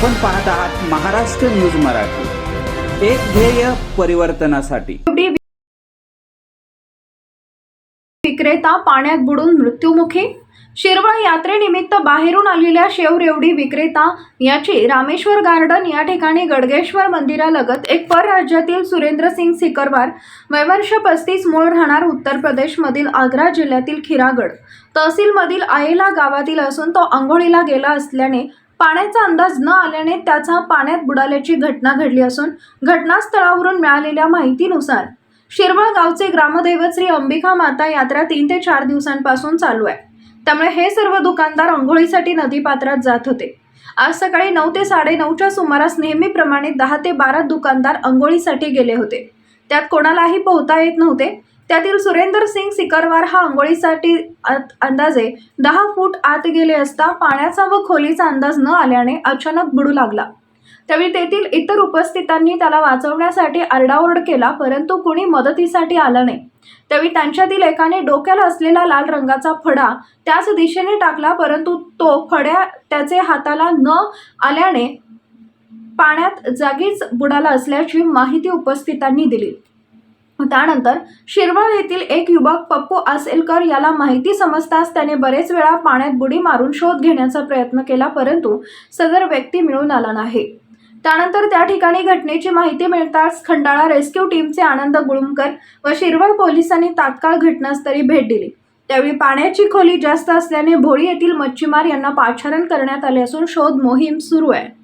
आपण पाहत आहात महाराष्ट्र न्यूज मराठी. एक ध्येय परिवर्तनासाठी. विक्रेता पाण्यात बुडून मृत्युमुखी? शिरवळ यात्रेनिमित्त बाहेरून आलेल्या शेवरेवडी विक्रेता याची रामेश्वर गार्डन या ठिकाणी गडगेश्वर मंदिरालगत एक परराज्यातील सुरेंद्रसिंग सिकरवार वैवर्ष पस्तीस मूळ राहणार उत्तर प्रदेशमधील आग्रा जिल्ह्यातील खिरागड. तहसीलमधील आयेला गावातील असून तो आंघोळीला गेला असल्याने पाण्याचा अंदाज न आल्याने त्याचा पाण्यात बुडाल्याची घटना घडली असून घटनास्थळावरून मिळालेल्या माहितीनुसार शिरवळ गावचे ग्रामदैवत श्री अंबिका माता यात्रा तीन ते चार दिवसांपासून चालू आहे. त्यामुळे हे सर्व दुकानदार आंघोळीसाठी नदीपात्रात जात होते. आज सकाळी नऊ ते साडेनऊच्या सुमारास नेहमीप्रमाणे दहा ते बारा दुकानदार आंघोळीसाठी गेले होते. त्यात कोणालाही पोहता येत नव्हते. त्यातील सुरेंदर सिंग सिकरवार हा आंघोळीसाठी आत- अंदाजे दहा फूट आत गेले असता पाण्याचा व खोलीचा अंदाज न आल्याने अचानक बुडू लागला. त्यावेळी तेथील इतर उपस्थितांनी त्याला वाचवण्यासाठी आरडाओरड केला परंतु कुणी मदतीसाठी आलं नाही. त्यावेळी त्यांच्यातील एकाने डोक्याला असलेला लाल रंगाचा फडा त्याच दिशेने टाकला परंतु तो फड्या त्याचे हाताला न आल्याने पाण्यात जागीच बुडाला असल्याची माहिती उपस्थितांनी दिली. त्यानंतर शिरवळ येथील एक युवक पप्पू आसेलकर याला माहिती समजताच त्याने बरेच वेळा पाण्यात बुडी मारून शोध घेण्याचा प्रयत्न केला परंतु सदर व्यक्ती मिळून आला नाही. त्यानंतर त्या ठिकाणी घटनेची माहिती मिळताच खंडाळा रेस्क्यू टीमचे आनंद गुळुमकर व शिरवळ पोलिसांनी तात्काळ घटनास्थळी भेट दिली. त्यावेळी पाण्याची खोली जास्त असल्याने भोळी येथील मच्छीमार यांना पाचारण करण्यात आले असून शोध मोहीम सुरू आहे.